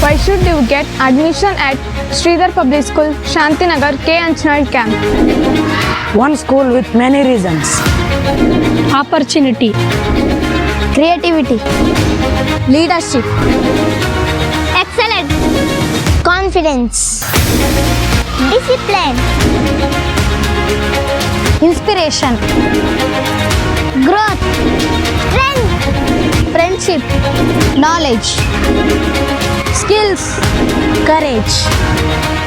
Why should you get admission at Sridhar Public School, Shantinagar, K. Anchal Camp? one school with many reasons. Opportunity, creativity, leadership, excellence, confidence, discipline, inspiration, growth, strength, friendship, knowledge, skills, courage.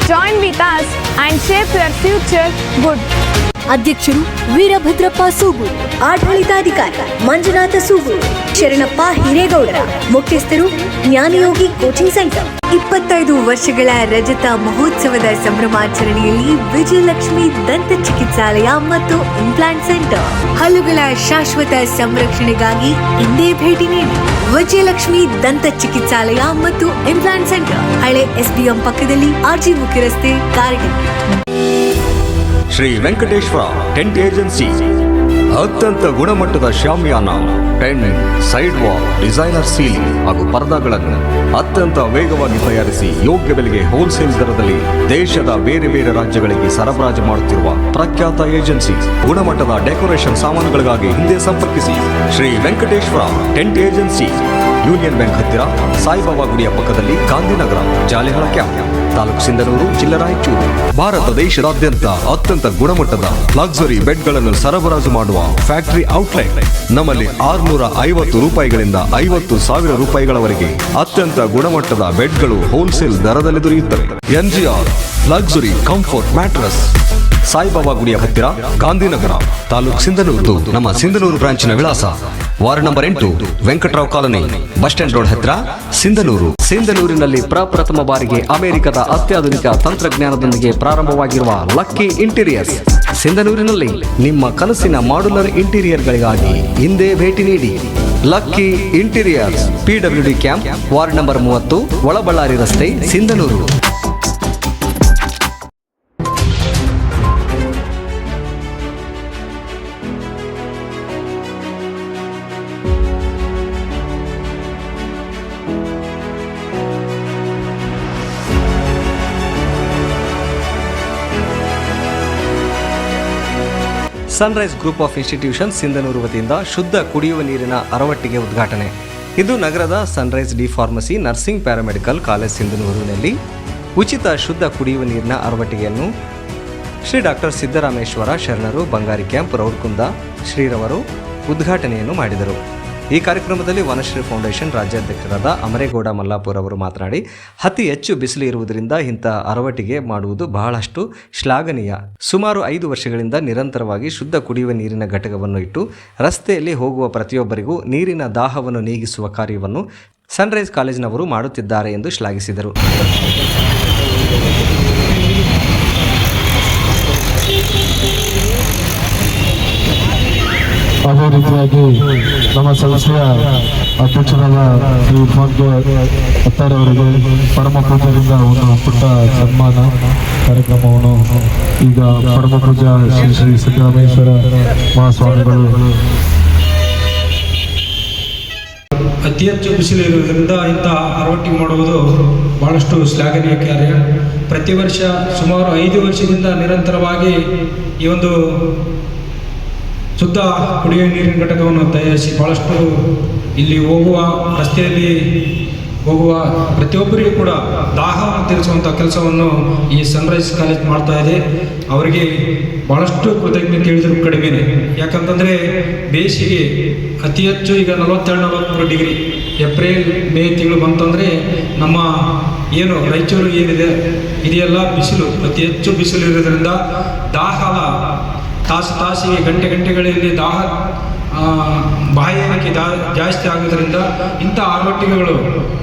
join with us and shape your future good. ಅಧ್ಯಕ್ಷರು ವೀರಭದ್ರಪ್ಪ ಸೂಗೂರು ಆಡಳಿತಾಧಿಕಾರಿ ಮಂಜುನಾಥ ಸೂಗೂರು ಶರಣಪ್ಪ ಹಿರೇಗೌಡರ, ಮುಖ್ಯಸ್ಥರು ಜ್ಞಾನಯೋಗಿ coaching centre. ಇಪ್ಪತ್ತೈದು ವರ್ಷಗಳ ರಜತ ಮಹೋತ್ಸವದ ಸಂಭ್ರಮಾಚರಣೆಯಲ್ಲಿ ವಿಜಯಲಕ್ಷ್ಮಿ ದಂತ ಚಿಕಿತ್ಸಾಲಯ ಮತ್ತು implant centre ಹಲ್ಲುಗಳ ಶಾಶ್ವತ ಸಂರಕ್ಷಣೆಗಾಗಿ ಇಂದೇ ಭೇಟಿ ನೀಡಿ ವಿಜಯಲಕ್ಷ್ಮಿ ದಂತ ಚಿಕಿತ್ಸಾಲಯ ಮತ್ತು ಇಂಪ್ಲಾಂಟ್ ಸೆಂಟರ್ ಹಳೆ ಎಸ್ಬಿಎಂ ಪಕ್ಕದಲ್ಲಿ ಆರ್ಜಿ ಮುಖ್ಯ ರಸ್ತೆ ಕಾರಟಗಿ ಶ್ರೀ ವೆಂಕಟೇಶ್ವರ ಟೆಂಟ್ ಏಜೆನ್ಸಿ ಅತ್ಯಂತ ಗುಣಮಟ್ಟದ ಶಾಮಿಯಾನ tent side wall designer ceiling ಹಾಗೂ ಪರದಾಗಳನ್ನು ಅತ್ಯಂತ ವೇಗವಾಗಿ ತಯಾರಿಸಿ ಯೋಗ್ಯ ಬೆಲೆಗೆ ಹೋಲ್ಸೇಲ್ ದರದಲ್ಲಿ ದೇಶದ ಬೇರೆ ಬೇರೆ ರಾಜ್ಯಗಳಿಗೆ ಸರಬರಾಜು ಮಾಡುತ್ತಿರುವ ಪ್ರಖ್ಯಾತ ಏಜೆನ್ಸಿ ಗುಣಮಟ್ಟದ ಡೆಕೋರೇಷನ್ ಸಾಮಾನುಗಳಿಗಾಗಿ ಹಿಂದೆ ಸಂಪರ್ಕಿಸಿ. Shri Venkateshwara tent agency union bank ಹತ್ತಿರ ಸಾಯಿಬಾಬಾ ಗುಡಿಯ ಪಕ್ಕದಲ್ಲಿ ಗಾಂಧಿನಗರ, ಜಾಲಿಹಳ ಕ್ಯಾಂಪ್, ತಾಲೂಕು ಸಿಂಧನೂರು, ಜಿಲ್ಲಾ ರಾಯಚೂರು. ಭಾರತ ದೇಶದಾದ್ಯಂತ ಅತ್ಯಂತ ಗುಣಮಟ್ಟದ ಲಕ್ಸುರಿ ಬೆಡ್ಗಳನ್ನು ಸರಬರಾಜು ಮಾಡುವ ಫ್ಯಾಕ್ಟರಿ ಔಟ್ಲೆಟ್ ನಮ್ಮಲ್ಲಿ ಆರುನೂರ ಐವತ್ತು ರೂಪಾಯಿಗಳಿಂದ ಐವತ್ತು ಸಾವಿರ ರೂಪಾಯಿಗಳವರೆಗೆ ಅತ್ಯಂತ ಗುಣಮಟ್ಟದ ಬೆಡ್ಗಳು ಹೋಲ್ಸೇಲ್ ದರದಲ್ಲಿ ದೊರೆಯುತ್ತವೆ. NGR luxury comfort mattress Saibaba ಗುಡಿಯ ಹತ್ತಿರ ಗಾಂಧಿನಗರ ತಾಲೂಕ್ ಸಿಂಧನೂರು, ನಮ್ಮ ಸಿಂಧನೂರು ಬ್ರಾಂಚಿನ ವಿಳಾಸ ವಾರ್ಡ್ ನಂಬರ್ ಎಂಟು Venkatrao colony bus stand road ಹತ್ತಿರ ಸಿಂಧನೂರು. ಸಿಂಧನೂರಿನಲ್ಲಿ ಪ್ರಪ್ರಥಮ ಬಾರಿಗೆ ಅಮೆರಿಕದ ಅತ್ಯಾಧುನಿಕ ತಂತ್ರಜ್ಞಾನದೊಂದಿಗೆ ಪ್ರಾರಂಭವಾಗಿರುವ ಲಕ್ಕಿ ಇಂಟೀರಿಯರ್ಸ್. ಸಿಂಧನೂರಿನಲ್ಲಿ ನಿಮ್ಮ ಕನಸಿನ ಮಾಡ್ಯುಲರ್ ಇಂಟೀರಿಯರ್ಗಳಿಗಾಗಿ ಹಿಂದೆ ಭೇಟಿ ನೀಡಿ. Lucky interiors PW D camp, ward number ಮೂವತ್ತು, ಒಳಬಳ್ಳಾರಿ ರಸ್ತೆ, Sindhanur. Sunrise group of institution Sindhanur ವತಿಯಿಂದ ಶುದ್ಧ ಕುಡಿಯುವ ನೀರಿನ ಅರವಟ್ಟಿಗೆ ಉದ್ಘಾಟನೆ. ಇದು ನಗರದ Sunrise D pharmacy nursing paramedical college ಸಿಂಧನೂರಿನಲ್ಲಿ ಉಚಿತ ಶುದ್ಧ ಕುಡಿಯುವ ನೀರಿನ ಅರವಟ್ಟಿಗೆಯನ್ನು ಶ್ರೀ ಡಾಕ್ಟರ್ ಸಿದ್ದರಾಮೇಶ್ವರ ಶರಣರು, ಬಂಗಾರಿ ಕ್ಯಾಂಪ್, ರೌಡ್ಕುಂದ ಶ್ರೀರವರು ಉದ್ಘಾಟನೆಯನ್ನು ಮಾಡಿದರು. ಈ ಕಾರ್ಯಕ್ರಮದಲ್ಲಿ ವನಶ್ರೀ ಫೌಂಡೇಶನ್ ರಾಜ್ಯಾಧ್ಯಕ್ಷರಾದ ಅಮರೇಗೌಡ ಮಲ್ಲಾಪುರ್ ಅವರು ಮಾತನಾಡಿ, ಅತಿ ಹೆಚ್ಚು ಬಿಸಿಲು ಇರುವುದರಿಂದ ಇಂಥ ಅರವಟಿಗೆ ಮಾಡುವುದು ಬಹಳಷ್ಟು ಶ್ಲಾಘನೀಯ. ಸುಮಾರು ಐದು ವರ್ಷಗಳಿಂದ ನಿರಂತರವಾಗಿ ಶುದ್ಧ ಕುಡಿಯುವ ನೀರಿನ ಘಟಕವನ್ನು ಇಟ್ಟು, ರಸ್ತೆಯಲ್ಲಿ ಹೋಗುವ ಪ್ರತಿಯೊಬ್ಬರಿಗೂ ನೀರಿನ ದಾಹವನ್ನು ನೀಗಿಸುವ ಕಾರ್ಯವನ್ನು ಸನ್ರೈಸ್ ಕಾಲೇಜಿನವರು ಮಾಡುತ್ತಿದ್ದಾರೆ ಎಂದು ಶ್ಲಾಘಿಸಿದರು. ಅದೇ ರೀತಿಯಾಗಿ ನಮ್ಮ ಸಂಸ್ಥೆಯ ಅಧ್ಯಕ್ಷರಾದ ಶ್ರೀ ಭಾಗ್ಯ ಅತ್ತಾರವರಿಗೆ ಪರಮ ಪೂಜೆಯಿಂದ ಒಂದು ಪುಟ್ಟ ಸನ್ಮಾನ ಕಾರ್ಯಕ್ರಮವನ್ನು ಈಗ ಪರಮ ಪೂಜಾ ಶ್ರೀ ಶ್ರೀ ಸಿದ್ದರಾಮೇಶ್ವರ ಮಹಾಸ್ವಾಮಿಗಳು. ಅತಿ ಹೆಚ್ಚು ಬಿಸಿಲು ಇರುವುದರಿಂದ ಇಂಥ ಹರವಟ್ಟಿ ಮಾಡುವುದು ಬಹಳಷ್ಟು ಶ್ಲಾಘನೀಯ ಕಾರ್ಯ. ಪ್ರತಿ ವರ್ಷ ಸುಮಾರು ಐದು ವರ್ಷದಿಂದ ನಿರಂತರವಾಗಿ ಈ ಒಂದು ಶುದ್ಧ ಕುಡಿಯುವ ನೀರಿನ ಘಟಕವನ್ನು ತಯಾರಿಸಿ ಭಾಳಷ್ಟು ಇಲ್ಲಿ ಹೋಗುವ, ರಸ್ತೆಯಲ್ಲಿ ಹೋಗುವ ಪ್ರತಿಯೊಬ್ಬರಿಗೂ ಕೂಡ ದಾಹವನ್ನು ತೀರಿಸುವಂಥ ಕೆಲಸವನ್ನು ಈ ಸನ್ರೈಸ್ ಕಾಲೇಜ್ ಮಾಡ್ತಾ ಇದೆ. ಅವರಿಗೆ ಭಾಳಷ್ಟು ಕೃತಜ್ಞತೆ ಹೇಳಿದ್ರು ಕಡಿಮೆನೆ. ಯಾಕಂತಂದರೆ ಬೇಸಿಗೆ ಅತಿ ಹೆಚ್ಚು ಈಗ ನಲವತ್ತೆರಡು ನಲವತ್ತ್ಮೂರು ಡಿಗ್ರಿ ಏಪ್ರಿಲ್, ಮೇ ತಿಂಗಳು ಬಂತಂದರೆ ನಮ್ಮ ಏನು ರಾಯಚೂರು ಏನಿದೆ ಇದೆಲ್ಲ ಬಿಸಿಲು, ಅತಿ ಹೆಚ್ಚು ಬಿಸಿಲು ಇರೋದ್ರಿಂದ ದಾಹದ ತಾಸು ತಾಸಿಗೆ, ಗಂಟೆ ಗಂಟೆಗಳಲ್ಲಿ ದಾಹ ಬಾಯಾರಿಕೆ ದಾ ಜಾಸ್ತಿ ಆಗೋದ್ರಿಂದ ಇಂಥ ಆರ್ವಟಿಕೆಗಳು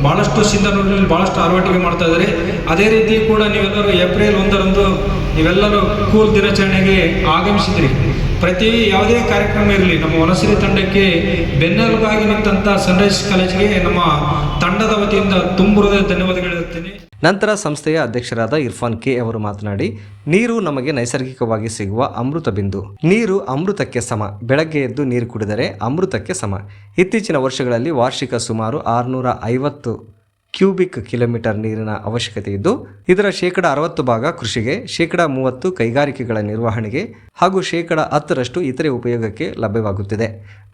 ಭಾಳಷ್ಟು ಸಿಂಧನೂರಿನಲ್ಲಿ ಭಾಳಷ್ಟು ಆರ್ವಟಿಕೆ ಮಾಡ್ತಾ ಇದ್ದಾರೆ. ಅದೇ ರೀತಿ ಕೂಡ ನೀವೆಲ್ಲರೂ ಏಪ್ರಿಲ್ ಒಂದರಂದು ನೀವೆಲ್ಲರೂ ಕೂಲ್ ದಿನಾಚರಣೆಗೆ ಆಗಮಿಸಿದ್ರಿ. ಪ್ರತಿ ಯಾವುದೇ ಕಾರ್ಯಕ್ರಮ ಇರಲಿ, ನಮ್ಮ ವನಸಿರಿ ತಂಡಕ್ಕೆ ಬೆನ್ನೆಲುಬಾಗಿ ನಿಂತಹ ಸನ್ರೈಸ್ ಕಾಲೇಜಿಗೆ ನಮ್ಮ ತಂಡದ ವತಿಯಿಂದ ತುಂಬ ಹೃದಯ ಧನ್ಯವಾದಗಳಿರುತ್ತೇನೆ ನಂತರ ಸಂಸ್ಥೆಯ ಅಧ್ಯಕ್ಷರಾದ ಇರ್ಫಾನ್ ಕೆ ಅವರು ಮಾತನಾಡಿ, ನೀರು ನಮಗೆ ನೈಸರ್ಗಿಕವಾಗಿ ಸಿಗುವ ಅಮೃತ ಬಿಂದು. ನೀರು ಅಮೃತಕ್ಕೆ ಸಮ. ಬೆಳಗ್ಗೆ ಎದ್ದು ನೀರು ಕುಡಿದರೆ ಅಮೃತಕ್ಕೆ ಸಮ. ಇತ್ತೀಚಿನ ವರ್ಷಗಳಲ್ಲಿ ವಾರ್ಷಿಕ ಸುಮಾರು ಆರುನೂರ ಐವತ್ತು ಕ್ಯೂಬಿಕ್ ಕಿಲೋಮೀಟರ್ ನೀರಿನ ಅವಶ್ಯಕತೆ ಇದ್ದು, ಇದರ ಶೇಕಡ ಅರವತ್ತು ಭಾಗ ಕೃಷಿಗೆ, ಶೇಕಡ ಮೂವತ್ತು ಕೈಗಾರಿಕೆಗಳ ನಿರ್ವಹಣೆಗೆ ಹಾಗೂ ಶೇಕಡ ಹತ್ತರಷ್ಟು ಇತರೆ ಉಪಯೋಗಕ್ಕೆ ಲಭ್ಯವಾಗುತ್ತಿದೆ.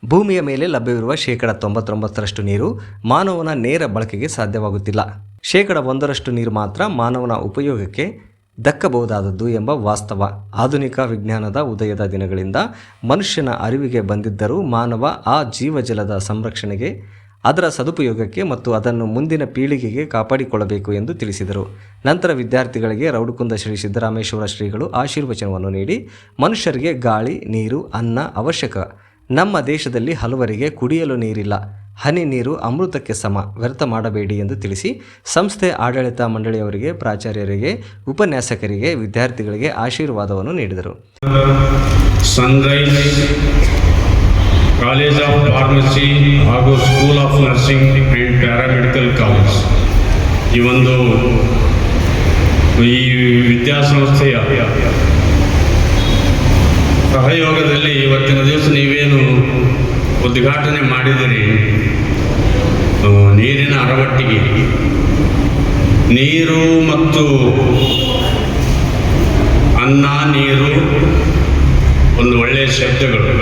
ಭೂಮಿಯ ಮೇಲೆ ಲಭ್ಯವಿರುವ ಶೇಕಡ ತೊಂಬತ್ತೊಂಬತ್ತರಷ್ಟು ನೀರು ಮಾನವನ ನೇರ ಬಳಕೆಗೆ ಸಾಧ್ಯವಾಗುತ್ತಿಲ್ಲ. ಶೇಕಡ ಒಂದರಷ್ಟು ನೀರು ಮಾತ್ರ ಮಾನವನ ಉಪಯೋಗಕ್ಕೆ ದಕ್ಕಬಹುದಾದದ್ದು ಎಂಬ ವಾಸ್ತವ. ಆಧುನಿಕ ವಿಜ್ಞಾನದ ಉದಯದ ದಿನಗಳಿಂದ ಮನುಷ್ಯನ ಅರಿವಿಗೆ ಬಂದಿದ್ದರೂ ಮಾನವ ಆ ಜೀವಜಲದ ಸಂರಕ್ಷಣೆಗೆ ಅದರ ಸದುಪಯೋಗಕ್ಕೆ ಮತ್ತು ಅದನ್ನು ಮುಂದಿನ ಪೀಳಿಗೆಗೆ ಕಾಪಾಡಿಕೊಳ್ಳಬೇಕು ಎಂದು ತಿಳಿಸಿದರು. ನಂತರ ವಿದ್ಯಾರ್ಥಿಗಳಿಗೆ ರೌಡುಕುಂದ ಶ್ರೀ ಸಿದ್ದರಾಮೇಶ್ವರ ಶ್ರೀಗಳು ಆಶೀರ್ವಚನವನ್ನು ನೀಡಿ, ಮನುಷ್ಯರಿಗೆ ಗಾಳಿ, ನೀರು, ಅನ್ನ ಅವಶ್ಯಕ. ನಮ್ಮ ದೇಶದಲ್ಲಿ ಹಲವರಿಗೆ ಕುಡಿಯಲು ನೀರಿಲ್ಲ. ಹನಿ ನೀರು ಅಮೃತಕ್ಕೆ ಸಮ, ವ್ಯರ್ಥ ಮಾಡಬೇಡಿ ಎಂದು ತಿಳಿಸಿ, ಸಂಸ್ಥೆ ಆಡಳಿತ ಮಂಡಳಿಯವರಿಗೆ, ಪ್ರಾಚಾರ್ಯರಿಗೆ, ಉಪನ್ಯಾಸಕರಿಗೆ, ವಿದ್ಯಾರ್ಥಿಗಳಿಗೆ ಆಶೀರ್ವಾದವನ್ನು ನೀಡಿದರು. ಕಾಲೇಜ್ ಆಫ್ ಫಾರ್ಮಸಿ ಹಾಗೂ school of nursing and paramedical college ಈ ಒಂದು, ಈ ವಿದ್ಯಾಸಂಸ್ಥೆಯ ಸಹಯೋಗದಲ್ಲಿ ಇವತ್ತಿನ ದಿವಸ ನೀವೇನು ಉದ್ಘಾಟನೆ ಮಾಡಿದಿರಿ ನೀರಿನ ಅರವಟ್ಟಿಗೆ. ನೀರು ಮತ್ತು ಅನ್ನ, ನೀರು ಒಂದು ಒಳ್ಳೆಯ ಶಬ್ದಗಳು.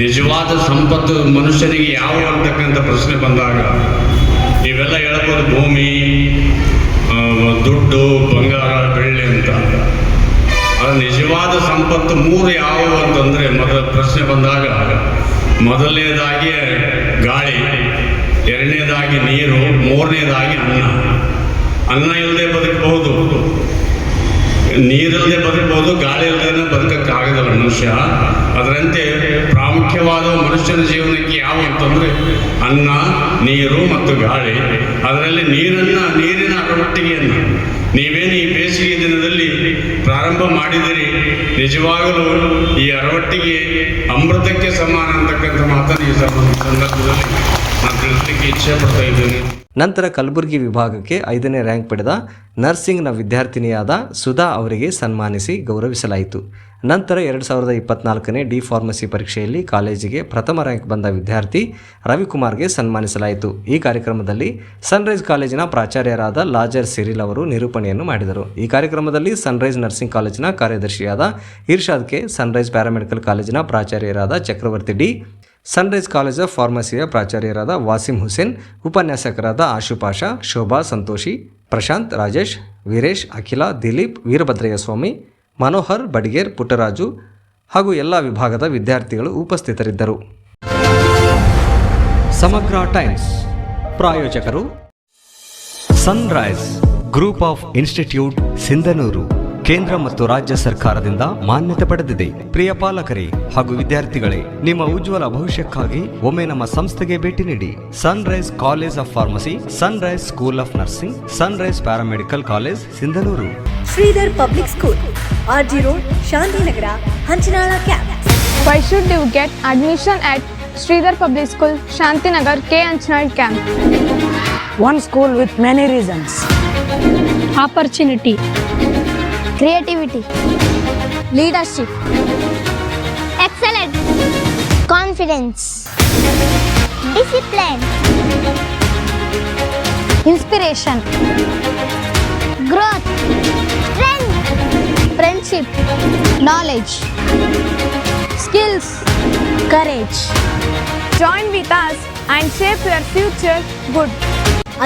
ನಿಜವಾದ ಸಂಪತ್ತು ಮನುಷ್ಯನಿಗೆ ಯಾವ ಅಂತಕ್ಕಂಥ ಪ್ರಶ್ನೆ ಬಂದಾಗ ಇವೆಲ್ಲ ಹೇಳ್ಬೋದು ಭೂಮಿ ದುಡ್ಡು, ಬಂಗಾರ, ಬೆಳ್ಳಿ ಅಂತ. ಅದು ನಿಜವಾದ ಸಂಪತ್ತು ಮೂರು ಯಾವುವು ಅಂತಂದರೆ ಮೊದಲ ಪ್ರಶ್ನೆ ಬಂದಾಗ, ಮೊದಲನೇದಾಗಿ ಗಾಳಿ, ಎರಡನೇದಾಗಿ ನೀರು, ಮೂರನೇದಾಗಿ ಅನ್ನ. ಅನ್ನ ಇಲ್ಲದೆ ಬದುಕಬಹುದು. ನೀರಿಲ್ಲದೆ ಬದುಕಬಹುದು, ಗಾಳಿ ಇಲ್ಲದೆ ಬದುಕಕ್ಕಾಗದಲ್ಲ ಮನುಷ್ಯ. ಅದರಂತೆ ಪ್ರಾಮುಖ್ಯವಾದ ಮನುಷ್ಯನ ಜೀವನಕ್ಕೆ ಯಾವ ಅಂತಂದ್ರೆ ಅನ್ನ, ನೀರು ಮತ್ತು ಗಾಳಿ. ಅದರಲ್ಲಿ ನೀರನ್ನ, ನೀರಿನ ಅರವಟ್ಟಿಗೆಯನ್ನು ನೀವೇನು ಈ ಬೇಸಿಗೆ ದಿನದಲ್ಲಿ ಪ್ರಾರಂಭ ಮಾಡಿದಿರಿ ನಿಜವಾಗಲೂ ಈ ಅರವಟ್ಟಿಗೆ ಅಮೃತಕ್ಕೆ ಸಮಾನ ಅಂತಕ್ಕಂಥ ಮಾತನ್ನು ಈ ಸಂದರ್ಭದಲ್ಲಿ ನಾನು ಇಚ್ಛೆ ಪಡ್ತಾ ಇದ್ದೇನೆ. ನಂತರ ಕಲಬುರಗಿ ವಿಭಾಗಕ್ಕೆ ಐದನೇ ರ್ಯಾಂಕ್ ಪಡೆದ ನರ್ಸಿಂಗ್ನ ವಿದ್ಯಾರ್ಥಿನಿಯಾದ ಸುಧಾ ಅವರಿಗೆ ಸನ್ಮಾನಿಸಿ ಗೌರವಿಸಲಾಯಿತು. ನಂತರ ಎರಡು ಸಾವಿರದ ಇಪ್ಪತ್ನಾಲ್ಕನೇ ಡಿ ಫಾರ್ಮಸಿ ಪರೀಕ್ಷೆಯಲ್ಲಿ ಕಾಲೇಜಿಗೆ ಪ್ರಥಮ ರ್ಯಾಂಕ್ ಬಂದ ವಿದ್ಯಾರ್ಥಿ ರವಿಕುಮಾರ್ಗೆ ಸನ್ಮಾನಿಸಲಾಯಿತು. ಈ ಕಾರ್ಯಕ್ರಮದಲ್ಲಿ ಸನ್ರೈಸ್ ಕಾಲೇಜಿನ ಪ್ರಾಚಾರ್ಯರಾದ ಲಾಜರ್ ಸಿರಿಲ್ ಅವರು ನಿರೂಪಣೆಯನ್ನು ಮಾಡಿದರು. ಈ ಕಾರ್ಯಕ್ರಮದಲ್ಲಿ ಸನ್ರೈಸ್ ನರ್ಸಿಂಗ್ ಕಾಲೇಜಿನ ಕಾರ್ಯದರ್ಶಿಯಾದ ಇರ್ಷಾದ್ ಕೆ, ಸನ್ರೈಸ್ ಪ್ಯಾರಾಮೆಡಿಕಲ್ ಕಾಲೇಜಿನ ಪ್ರಾಚಾರ್ಯರಾದ Chakravarthi D, Sunrise college of ಫಾರ್ಮಸಿಯ ಪ್ರಾಚಾರ್ಯರಾದ ವಾಸಿಂ ಹುಸೇನ್, ಉಪನ್ಯಾಸಕರಾದ ಆಶುಪಾಷ ಶೋಭಾ ಸಂತೋಷಿ, ಪ್ರಶಾಂತ್ ರಾಜೇಶ್, ವೀರೇಶ್, ಅಖಿಲ, ದಿಲೀಪ್, ವೀರಭದ್ರಯ್ಯ ಸ್ವಾಮಿ ಮನೋಹರ್, ಬಡಿಗೇರ್, ಪುಟ್ಟರಾಜು ಹಾಗೂ ಎಲ್ಲ ವಿಭಾಗದ ವಿದ್ಯಾರ್ಥಿಗಳು ಉಪಸ್ಥಿತರಿದ್ದರು. ಸಮಗ್ರ ಟೈಮ್ಸ್ ಪ್ರಾಯೋಜಕರು Sunrise group of institute Sindhanur, ಕೇಂದ್ರ ಮತ್ತು ರಾಜ್ಯ ಸರ್ಕಾರದಿಂದ ಮಾನ್ಯತೆ ಪಡೆದಿದೆ. ಪ್ರಿಯ ಪಾಲಕರೇ ಹಾಗೂ ವಿದ್ಯಾರ್ಥಿಗಳೇ, ನಿಮ್ಮ ಉಜ್ವಲ ಭವಿಷ್ಯಕ್ಕಾಗಿ ಒಮ್ಮೆ ನಮ್ಮ ಸಂಸ್ಥೆಗೆ ಭೇಟಿ ನೀಡಿ. Sunrise college of pharmacy Sunrise school of nursing Sunrise paramedical college Sindhanur. Sridhar public school RG road Shantinagar Hanchinal camp Why should you get admission at Sridhar Public School, Shantinagar, K. Anchanad Camp? One school with many reasons. opportunity, creativity, leadership, excellence, confidence, discipline, inspiration, growth, strength, friendship, knowledge, skills, courage. Join with us and shape your future good.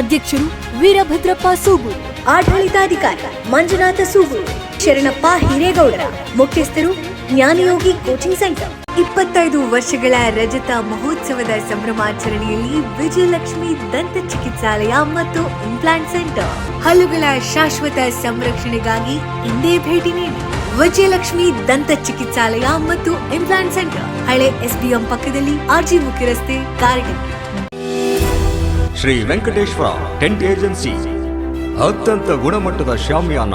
ಅಧ್ಯಕ್ಷರು ವೀರಭದ್ರಪ್ಪ ಸೂಗೂರು ಆಡಳಿತಾಧಿಕಾರಿ ಮಂಜುನಾಥ ಸೂಗೂರು ಶರಣಪ್ಪ ಹಿರೇಗೌಡರ ಮುಖ್ಯಸ್ಥರು ಜ್ಞಾನಯೋಗಿ coaching centre ಇಪ್ಪತ್ತೈದು ವರ್ಷಗಳ ರಜತ ಮಹೋತ್ಸವದ ಸಂಭ್ರಮಾಚರಣೆಯಲ್ಲಿ ವಿಜಯಲಕ್ಷ್ಮಿ ದಂತ ಚಿಕಿತ್ಸಾಲಯ ಮತ್ತು implant centre ಹಲ್ಲುಗಳ ಶಾಶ್ವತ ಸಂರಕ್ಷಣೆಗಾಗಿ ಇಂದೇ ಭೇಟಿ ನೀಡಿ. ವಿಜಯಲಕ್ಷ್ಮಿ ದಂತ ಚಿಕಿತ್ಸಾಲಯ ಮತ್ತು ಇಂಪ್ಲಾಂಟ್ ಸೆಂಟರ್ ಹಳೆ ಎಸ್ಬಿಎಂ ಪಕ್ಕದಲ್ಲಿ ಆರ್ಜಿ ಮುಖ್ಯ ರಸ್ತೆ ಕಾರಟಗಿ ಶ್ರೀ ವೆಂಕಟೇಶ್ವರ ಟೆಂಟ್ ಏಜೆನ್ಸಿ. ಅತ್ಯಂತ ಗುಣಮಟ್ಟದ ಶಾಮಿಯಾನ